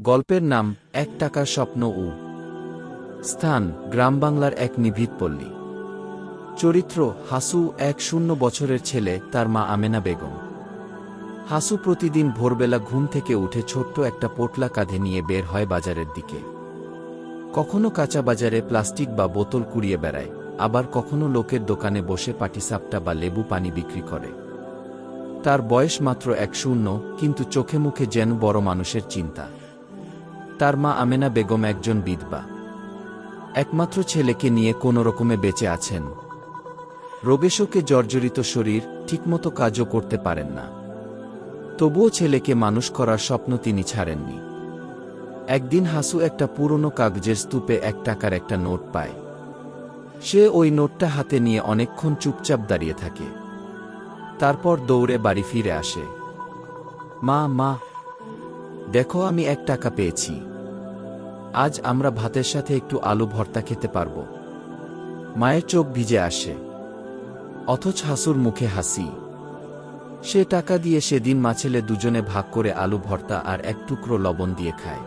গল্পের নাম এক টাকার স্বপ্ন উ। স্থান গ্রাম বাংলার এক নিভৃত পল্লী। চরিত্র হাসু এক শূন্য বছরের ছেলে, তার মা আমেনা বেগম। হাসু প্রতিদিন ভোরবেলা ঘুম থেকে উঠে ছোট্ট একটা পোটলা কাঁধে নিয়ে বের হয় বাজারের দিকে। কখনো কাঁচা বাজারে প্লাস্টিক বা বোতল কুড়িয়ে বেড়ায়, আবার কখনো লোকের দোকানে বসে পাটিসাপটা বা লেবু পানি বিক্রি করে। তার বয়স মাত্র এক শূন্য, কিন্তু চোখে মুখে যেন বড় মানুষের চিন্তা। তার মা আমেনা বেগম একজন বিধবা। একমাত্র ছেলেকে নিয়ে কোনো রকমে বেঁচে আছেন। রোগেশোকে জর্জরিত শরীর, ঠিকমতো কাজও করতে পারেন না। তবুও ছেলেকে মানুষ করার স্বপ্ন তিনি ছাড়েননি। একদিন হাসু একটা পুরনো কাগজের স্তূপে এক টাকার একটা নোট পায়। সে ওই নোটটা হাতে নিয়ে অনেকক্ষণ চুপচাপ দাঁড়িয়ে থাকে। তারপর দৌড়ে বাড়ি ফিরে আসে। মা মা, দেখো আমি এক টাকা পেয়েছি। আজ আমরা ভাতের সাথে একটু আলু ভর্তা খেতে পারব। মায়ের চোখ ভিজে আসে। অথচ হাসুর মুখে হাসি। সে টাকা দিয়ে সেদিন মাছেলে দুজনে ভাগ করে আলু ভর্তা আর এক টুকরো লবণ দিয়ে খায়।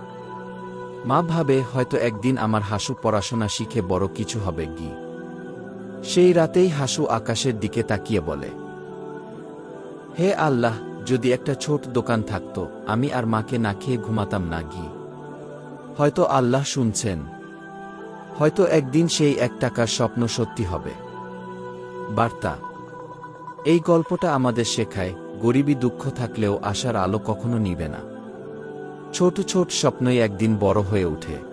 মা ভাবে, হয়তো একদিন আমার হাসু পড়াশোনা শিখে বড় কিছু হবে গি সেই রাতেই হাসু আকাশের দিকে তাকিয়ে বলে, হে আল্লাহ, যদি একটা ছোট দোকান থাকত, আমি আর মাকে না খেয়ে ঘুমাতাম না গি হয়তো আল্লাহ শুনছেন। হয়তো একদিন সেই এক টাকার স্বপ্ন সত্যি হবে। বার্তা। এই গল্পটা আমাদের শেখায়, গরিবী দুঃখ থাকলেও আশার আলো কখনো নিবে না। ছোট ছোট স্বপ্নই একদিন বড় হয়ে ওঠে।